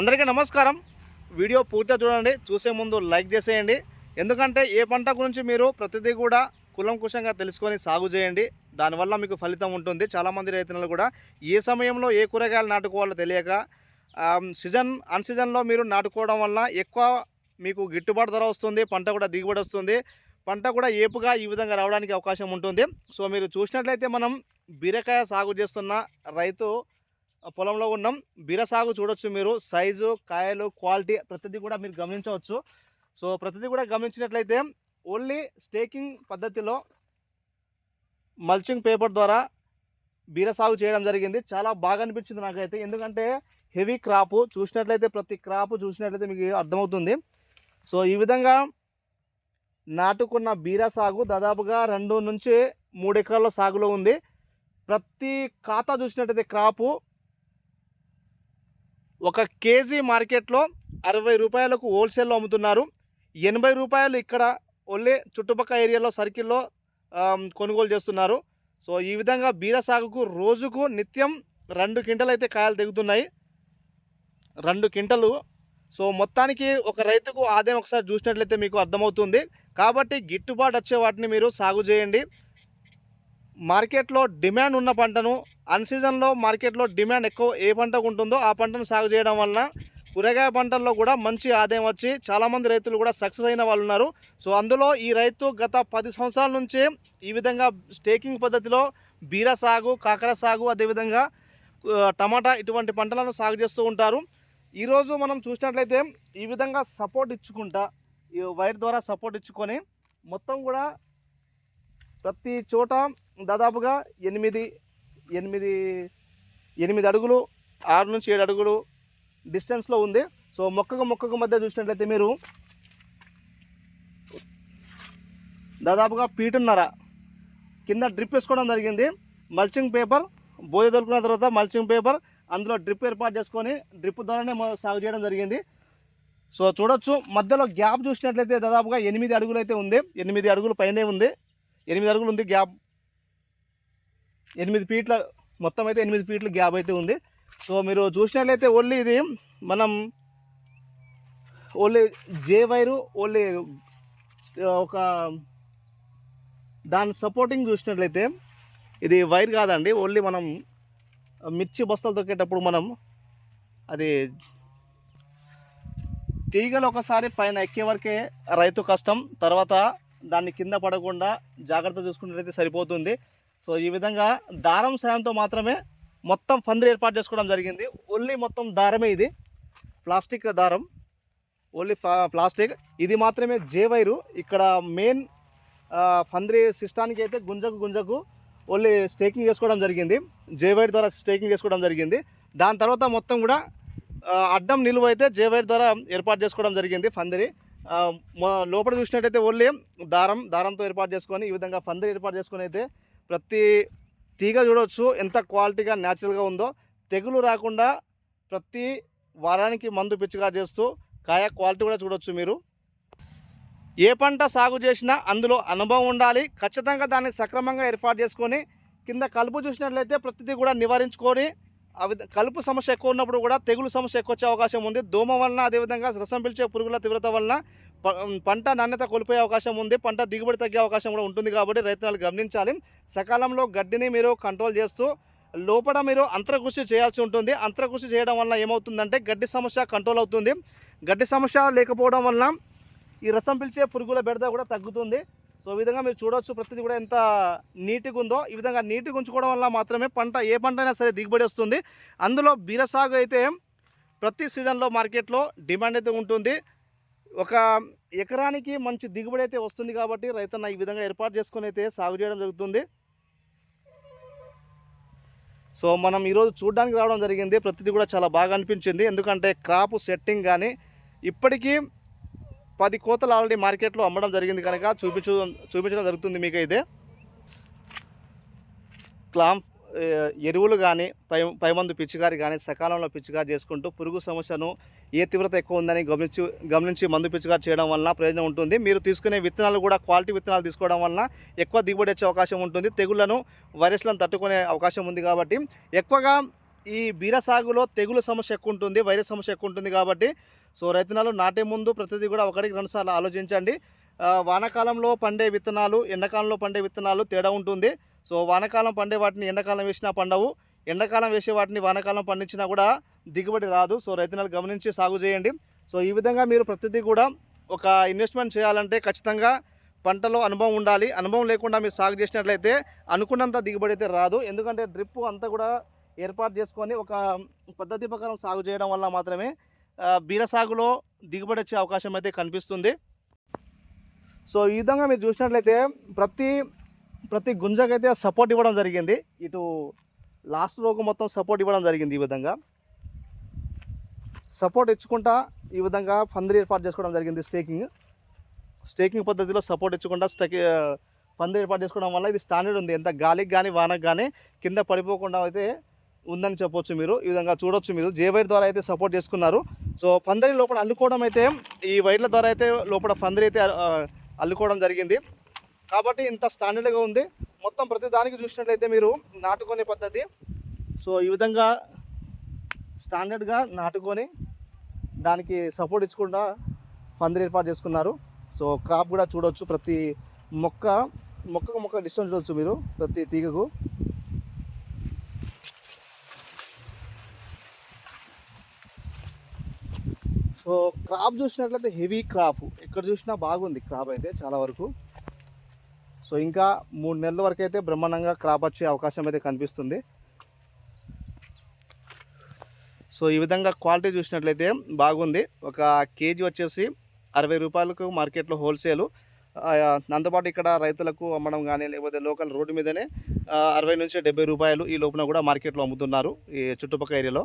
అందరికీ నమస్కారం. వీడియో పూర్తిగా చూడండి. చూసే ముందు లైక్ చేసేయండి. ఎందుకంటే ఏ పంట గురించి మీరు ప్రతిదీ కూడా కులంకుశంగా తెలుసుకొని సాగు చేయండి. దానివల్ల మీకు ఫలితం ఉంటుంది. చాలామంది రైతులు కూడా ఏ సమయంలో ఏ కూరగాయలు నాటుకోవాలో తెలియక సీజన్ అన్ సీజన్లో మీరు నాటుకోవడం వల్ల ఎక్కువ మీకు గిట్టుబాటు ధర వస్తుంది. పంట కూడా దిగుబడి వస్తుంది. పంట కూడా ఏపుగా ఈ విధంగా రావడానికి అవకాశం ఉంటుంది. సో మీరు చూసినట్లయితే మనం బీరకాయ సాగు చేస్తున్న రైతు పొలంలో ఉన్నాం. బీర సాగు చూడొచ్చు మీరు. సైజు కాయలు క్వాలిటీ ప్రతిదీ కూడా మీరు గమనించవచ్చు. సో ప్రతిదీ కూడా గమనించినట్లయితే ఓన్లీ స్టేకింగ్ పద్ధతిలో మల్చింగ్ పేపర్ ద్వారా బీర సాగు చేయడం జరిగింది. చాలా బాగా అనిపించింది నాకైతే. ఎందుకంటే హెవీ క్రాపు చూసినట్లయితే ప్రతి క్రాపు చూసినట్లయితే మీకు అర్థమవుతుంది. సో ఈ విధంగా నాటుకున్న బీర సాగు దాదాపుగా రెండు నుంచి మూడు ఎకరాల సాగులో ఉంది. ప్రతి ఖాతా చూసినట్టయితే క్రాపు ఒక కేజీ మార్కెట్లో అరవై రూపాయలకు హోల్సేల్లో అమ్ముతున్నారు. ఎనభై రూపాయలు ఇక్కడ ఓన్లీ చుట్టుపక్కల ఏరియాలో సర్కిల్లో కొనుగోలు చేస్తున్నారు. సో ఈ విధంగా బీర సాగుకు రోజుకు నిత్యం రెండు క్వింటలు అయితే కాయలు తెగుతున్నాయి. రెండు క్వింటలు. సో మొత్తానికి ఒక రైతుకు ఆదాయం ఒకసారి చూసినట్లయితే మీకు అర్థమవుతుంది. కాబట్టి గిట్టుబాటు వచ్చే వాటిని మీరు సాగు చేయండి. మార్కెట్లో డిమాండ్ ఉన్న పంటను అన్ సీజన్లో మార్కెట్లో డిమాండ్ ఎక్కువ ఏ పంటకు ఉంటుందో ఆ పంటను సాగు చేయడం వలన కూరగాయ పంటల్లో కూడా మంచి ఆదాయం వచ్చి చాలామంది రైతులు కూడా సక్సెస్ అయిన వాళ్ళు ఉన్నారు. సో అందులో ఈ రైతు గత పది సంవత్సరాల నుంచి ఈ విధంగా స్టేకింగ్ పద్ధతిలో బీర సాగు కాకర సాగు అదేవిధంగా టమాటా ఇటువంటి పంటలను సాగు చేస్తూ ఉంటారు. ఈరోజు మనం చూసినట్లయితే ఈ విధంగా సపోర్ట్ ఇచ్చుకుంటా ఈ వైర్ ద్వారా సపోర్ట్ ఇచ్చుకొని మొత్తం కూడా ప్రతి చోట దాదాపుగా ఎనిమిది ఎనిమిది ఎనిమిది అడుగులు ఆరు నుంచి ఏడు అడుగులు డిస్టెన్స్లో ఉంది. సో మొక్కకు మొక్కకు మధ్య చూసినట్లయితే మీరు దాదాపుగా పీటున్నర కింద డ్రిప్ వేసుకోవడం జరిగింది. మల్చింగ్ పేపర్ బోధ దొరుకున్న తర్వాత మల్చింగ్ పేపర్ అందులో డ్రిప్ ఏర్పాటు చేసుకొని డ్రిప్ ద్వారానే సాగు చేయడం జరిగింది. సో చూడొచ్చు మధ్యలో గ్యాప్ చూసినట్లయితే దాదాపుగా ఎనిమిది అడుగులు అయితే ఉంది. ఎనిమిది అడుగులు పైనే ఉంది. ఎనిమిది అడుగులు ఉంది గ్యాప్. ఎనిమిది ఫీట్ల మొత్తం అయితే ఎనిమిది ఫీట్ల గ్యాప్ అయితే ఉంది. సో మీరు చూసినట్లయితే ఓన్లీ ఇది మనం ఓన్లీ జే వైరు ఓన్లీ ఒక దాని సపోర్టింగ్ చూసినట్లయితే ఇది వైర్ కాదండి. ఓన్లీ మనం మిర్చి బస్తాలు తొక్కేటప్పుడు మనం అది తీగలు ఒకసారి పైన ఎక్కే వరకే రైతు కష్టం. తర్వాత దాన్ని కింద పడకుండా జాగ్రత్త చూసుకున్నట్లయితే సరిపోతుంది. సో ఈ విధంగా దారం సాయంతో మాత్రమే మొత్తం ఫందిరి ఏర్పాటు చేసుకోవడం జరిగింది. ఓన్లీ మొత్తం దారమే ఇది. ప్లాస్టిక్ దారం. Only plastic. ఇది మాత్రమే జే వైరు. ఇక్కడ మెయిన్ ఫంద్రి సిస్టానికి అయితే గుంజకు గుంజకు ఓన్లీ స్టేకింగ్ చేసుకోవడం జరిగింది. జే వైర్ ద్వారా స్టేకింగ్ చేసుకోవడం జరిగింది. దాని తర్వాత మొత్తం కూడా అడ్డం నిలువ అయితే జే వైర్ ద్వారా ఏర్పాటు చేసుకోవడం జరిగింది ఫందరి లోపల చూసినట్టయితే ఓన్లీ దారం దారంతో ఏర్పాటు చేసుకొని ఈ విధంగా ఫందరి ఏర్పాటు చేసుకొని అయితే ప్రతి తీగ చూడవచ్చు ఎంత క్వాలిటీగా న్యాచురల్గా ఉందో. తెగులు రాకుండా ప్రతి వారానికి మందు పిచ్చుగా చేస్తూ కాయ క్వాలిటీ కూడా చూడవచ్చు మీరు. ఏ పంట సాగు చేసినా అందులో అనుభవం ఉండాలి. ఖచ్చితంగా దాన్ని సక్రమంగా ఏర్పాటు చేసుకొని కింద కలుపు చూసినట్లయితే ప్రతిదీ కూడా నివారించుకొని అవి కలుపు సమస్య ఎక్కువ ఉన్నప్పుడు కూడా తెగులు సమస్య ఎక్కువ వచ్చే అవకాశం ఉంది. దోమ వలన అదేవిధంగా రసం పిలిచే పురుగుల తీవ్రత వలన పంట నాణ్యత కోల్పోయే అవకాశం ఉంది పంట దిగుబడి తగ్గే అవకాశం కూడా ఉంటుంది కాబట్టి రైతులు గమనించాలి. సకాలంలో గడ్డిని మీరు కంట్రోల్ చేస్తూ లోపల మీరు అంతరకృషి చేయాల్సి ఉంటుంది. అంతరకృషి చేయడం వల్ల ఏమవుతుందంటే గడ్డి సమస్య కంట్రోల్ అవుతుంది. గడ్డి సమస్య లేకపోవడం వలన ఈ రసం పిలిచే పురుగుల బెడద కూడా తగ్గుతుంది. సో ఈ విధంగా మీరు చూడవచ్చు ప్రతిదీ కూడా ఎంత నీట్గా ఉందో. ఈ విధంగా నీట్గా ఉంచుకోవడం వల్ల మాత్రమే పంట ఏ పంట అయినా సరే దిగుబడి వస్తుంది. అందులో బీర సాగు అయితే ప్రతి సీజన్లో మార్కెట్లో డిమాండ్ అయితే ఉంటుంది. ఒక ఎకరానికి మంచి దిగుబడి అయితే వస్తుంది కాబట్టి రైతన్న ఈ విధంగా ఏర్పాటు చేసుకొని అయితే సాగు చేయడం జరుగుతుంది. సో మనం ఈరోజు చూడడానికి రావడం జరిగింది. ప్రతిదీ కూడా చాలా బాగా అనిపించింది. ఎందుకంటే క్రాప్ సెట్టింగ్ కానీ ఇప్పటికీ పది కోతలు ఆల్రెడీ మార్కెట్లో అమ్మడం జరిగింది కనుక చూపించు చూపించడం జరుగుతుంది మీకు అయితే క్లాంప్ ఎరువులు కానీ పై పైమందు పిచ్చికారి కానీ సకాలంలో పిచ్చికారి చేసుకుంటూ పురుగు సమస్యను ఏ తీవ్రత ఎక్కువ ఉందని గమనించి గమనించి మందు పిచ్చికారి చేయడం వలన ప్రయోజనం ఉంటుంది. మీరు తీసుకునే విత్తనాలు కూడా క్వాలిటీ విత్తనాలు తీసుకోవడం వలన ఎక్కువ దిగుబడి వచ్చే అవకాశం ఉంటుంది. తెగుళ్ళను వైరస్లను తట్టుకునే అవకాశం ఉంది కాబట్టి ఎక్కువగా ఈ బీర సాగులో తెగులు సమస్య ఎక్కువ ఉంటుంది వైరస్ సమస్య ఎక్కువ ఉంటుంది కాబట్టి సో రైతనాలు నాటే ముందు ప్రతిదీ కూడా ఒకటికి రెండుసార్లు ఆలోచించండి. వానాకాలంలో పండే విత్తనాలు ఎండాకాలంలో పండే విత్తనాలు తేడా ఉంటుంది. సో వానకాలం పండే వాటిని ఎండాకాలం వేసినా పండవు. ఎండాకాలం వేసే వాటిని వానాకాలం పండించినా కూడా దిగుబడి రాదు. సో రైతన్నలు గమనించి సాగు చేయండి. సో ఈ విధంగా మీరు ప్రతిదీ కూడా ఒక ఇన్వెస్ట్మెంట్ చేయాలంటే ఖచ్చితంగా పంటలో అనుభవం ఉండాలి. అనుభవం లేకుండా మీరు సాగు చేసినట్లయితే అనుకున్నంత దిగుబడి అయితే రాదు. ఎందుకంటే డ్రిప్ అంతా కూడా ఏర్పాటు చేసుకొని ఒక పద్ధతి ప్రకారం సాగు చేయడం వల్ల మాత్రమే బీర సాగులో దిగుబడి వచ్చే అవకాశం అయితే కనిపిస్తుంది. సో ఈ విధంగా మీరు చూసినట్లయితే ప్రతి ప్రతి గుంజకైతే సపోర్ట్ ఇవ్వడం జరిగింది. ఇటు లాస్ట్ లోకు మొత్తం సపోర్ట్ ఇవ్వడం జరిగింది ఈ విధంగా. సపోర్ట్ ఇచ్చుకుంటా ఈ విధంగా పందిరి ఏర్పాటు చేసుకోవడం జరిగింది స్టేకింగ్ స్టేకింగ్ పద్ధతిలో సపోర్ట్ ఇచ్చకుండా స్టకి పందిరి ఏర్పాటు చేసుకోవడం వల్ల ఇది స్టాండర్డ్ ఉంది. ఎంత గాలికి కానీ వానకు కానీ కింద పడిపోకుండా అయితే ఉందని చెప్పొచ్చు మీరు. ఈ విధంగా చూడొచ్చు మీరు. జే వైర్ ద్వారా అయితే సపోర్ట్ చేసుకున్నారు. సో పందిరి లోపల అల్లుకోవడం అయితే ఈ వైర్ల ద్వారా అయితే లోపల పందిరి అయితే అల్లుకోవడం జరిగింది. కాబట్టి ఇంత స్టాండర్డ్గా ఉంది. మొత్తం ప్రతి దానికి చూసినట్లయితే మీరు నాటుకునే పద్ధతి. సో ఈ విధంగా స్టాండర్డ్గా నాటుకొని దానికి సపోర్ట్ ఇచ్చకుండా పందిరి ఏర్పాటు చేసుకున్నారు. సో క్రాప్ కూడా చూడవచ్చు ప్రతి మొక్క మొక్కకు మొక్క డిస్టెన్స్ చూడవచ్చు మీరు ప్రతి తీగకు. సో క్రాప్ చూసినట్లయితే హెవీ క్రాప్ ఎక్కడ చూసినా బాగుంది క్రాప్ అయితే చాలా వరకు. సో ఇంకా మూడు నెలల వరకు అయితే బ్రహ్మాండంగా క్రాప్ వచ్చే అవకాశం అయితే కనిపిస్తుంది. సో ఈ విధంగా క్వాలిటీ చూసినట్లయితే బాగుంది. ఒక కేజీ వచ్చేసి అరవై రూపాయలకు మార్కెట్లో హోల్సేలు దాంతోపాటు ఇక్కడ రైతులకు అమ్మడం కానీ లేకపోతే లోకల్ రోడ్డు మీదనే అరవై నుంచి డెబ్బై రూపాయలు ఈ లోపున కూడా మార్కెట్లో అమ్ముతున్నారు ఈ చుట్టుపక్కల ఏరియాలో